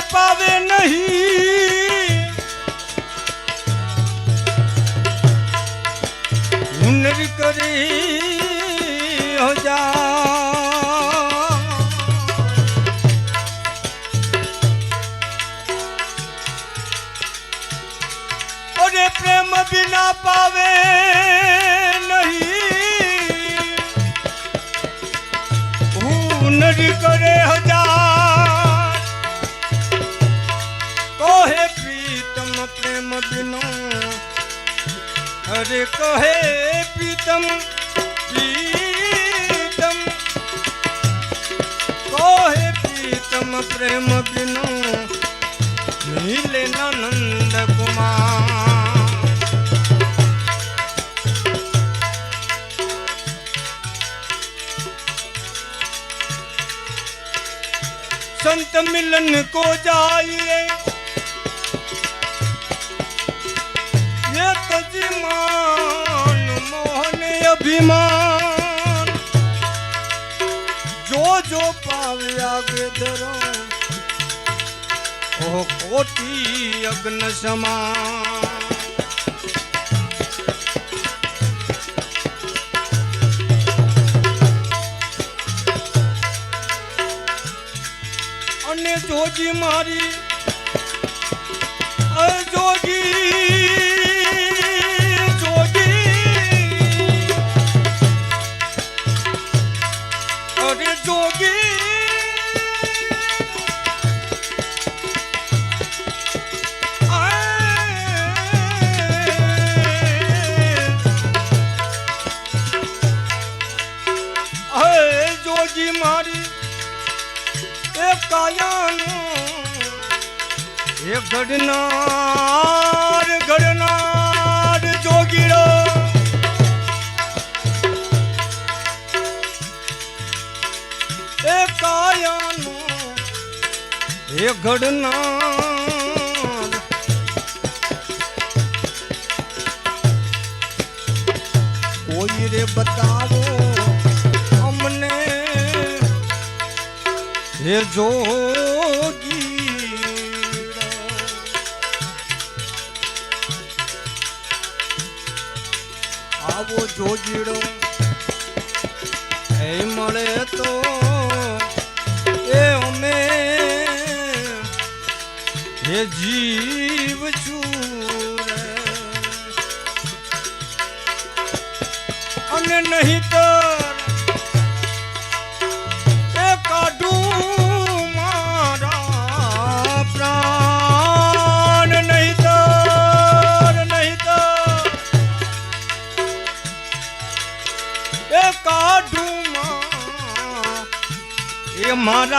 પાવે નહીં. હુનર કરી હજા અરે પ્રેમ બિના પાવે નહીં. હુનર કરે હજાર. પ્રેમ બિનો અરે કહે પીતમ પીતમ કહે પીતમ પ્રેમ બિનો નીલે નંદ કુમાર. સંત મિલન કો જાઈએ શ્રીમાન જો જો પાવ્યા વેદરો ઓહ કોટી અગ્ન સમાન. અને જોજી મારી જોગી કાયાનો? એ ઘડનાર ઘડનાર જોગીરો. એ કાયાનો એ ઘડનાર કોઈ રે બતાવો હે જોગી આવો જોગીડો એ મળે તો એ અમે હે જીવ છું. અને નહીં તર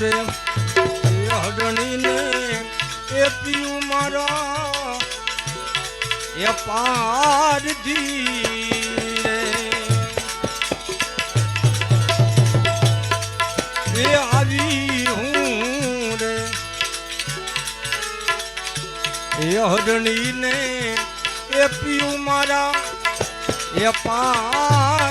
રે. એ હડણીને એ પીયું મારા એ પાર ધી રે. એ આવી હું રે. એ હડણીને એ પીયું મારા એ પાર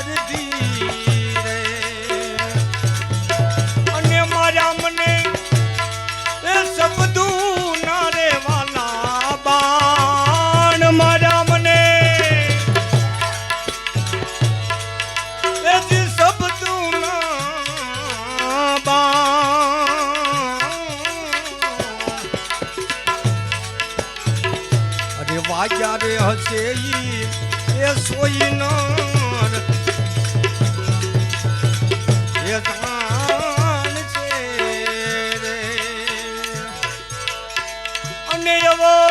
સોઈ નર. એ છે અને એવો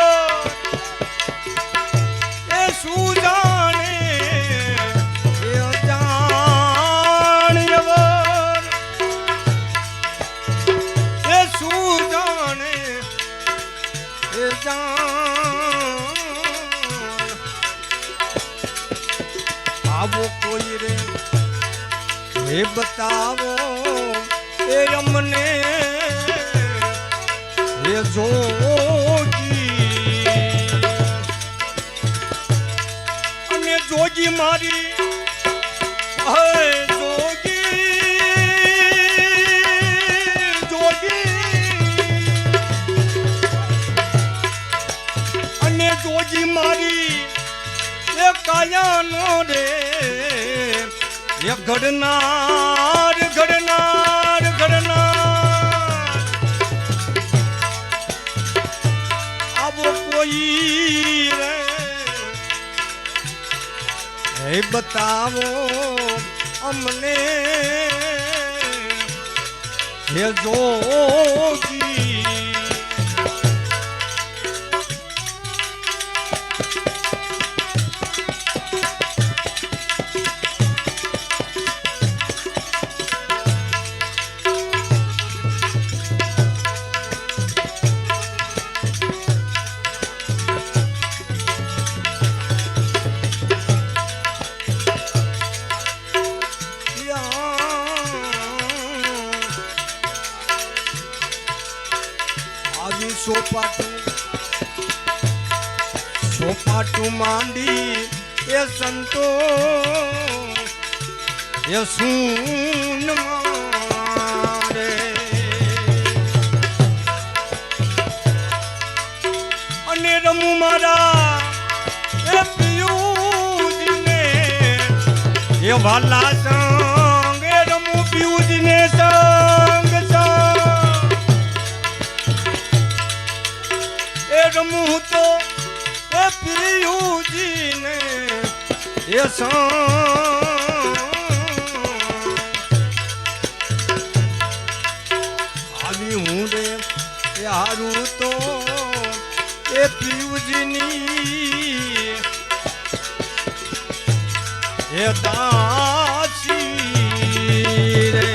હે બતાવો એ અમને. હે જોગી. અને જોગી મારી. હે ઘડનાર ઘડનાર ઘડનાર આવો કોઈ રે. હે બતાવો અમને. હે જોગી સોપાટું સોપાટું માંડી એ સંતો એ સૂન મારે અને રમું મારા એ પિયુજીને એ વાલા સંગ રમું પિયુજીને સંગ આવી હું રે એ હારું તો એ પિયુજીની એ દાસી રે.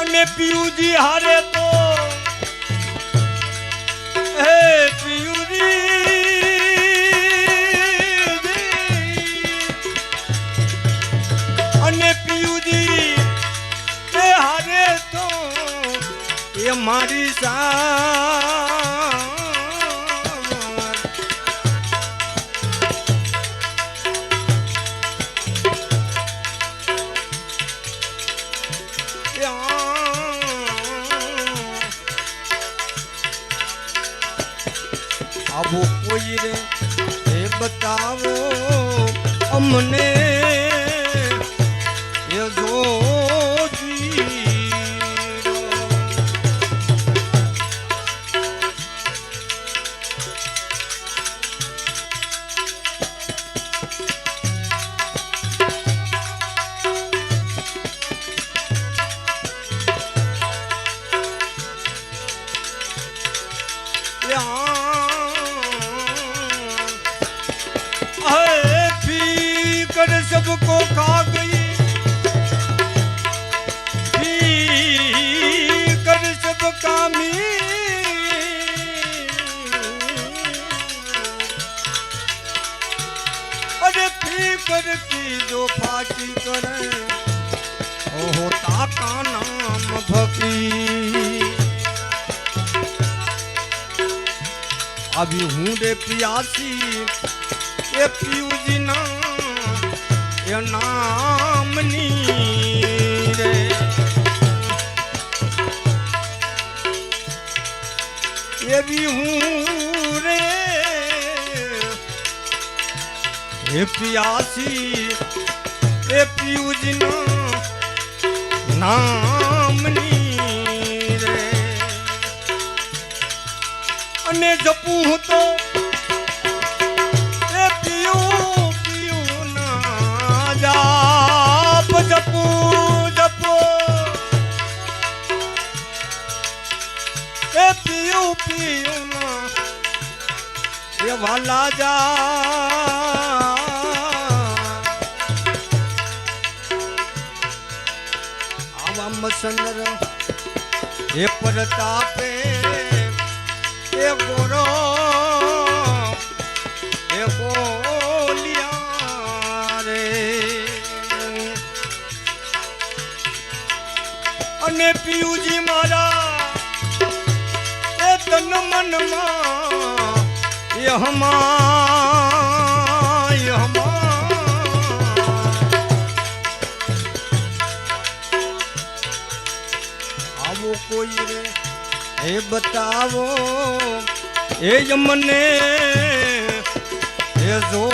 અને હારે મારી સા કોઈ રે એ બતાવો અમને. મારી જો ફાકી કરે ઓહો તાતા નામ ભકી આવી હું રે પ્યાસી એ પિયુજીના એ નામની રે એવી હું એ પિયાસી એ પિયુજીના નામની રે. અને જપું હું તો એ પીયું પીયું ના જાપ, જપું, જપો. એ પીયું પીયું ના એ વાલા જા રામચંદ્ર હે પરતાપે હે ગોરો હે બોલિયા રે. અને પિયુજી મારા, એ તન મનમાં એ હમા આવો કોઈ રે? હે બતાવો. એ મને એ જો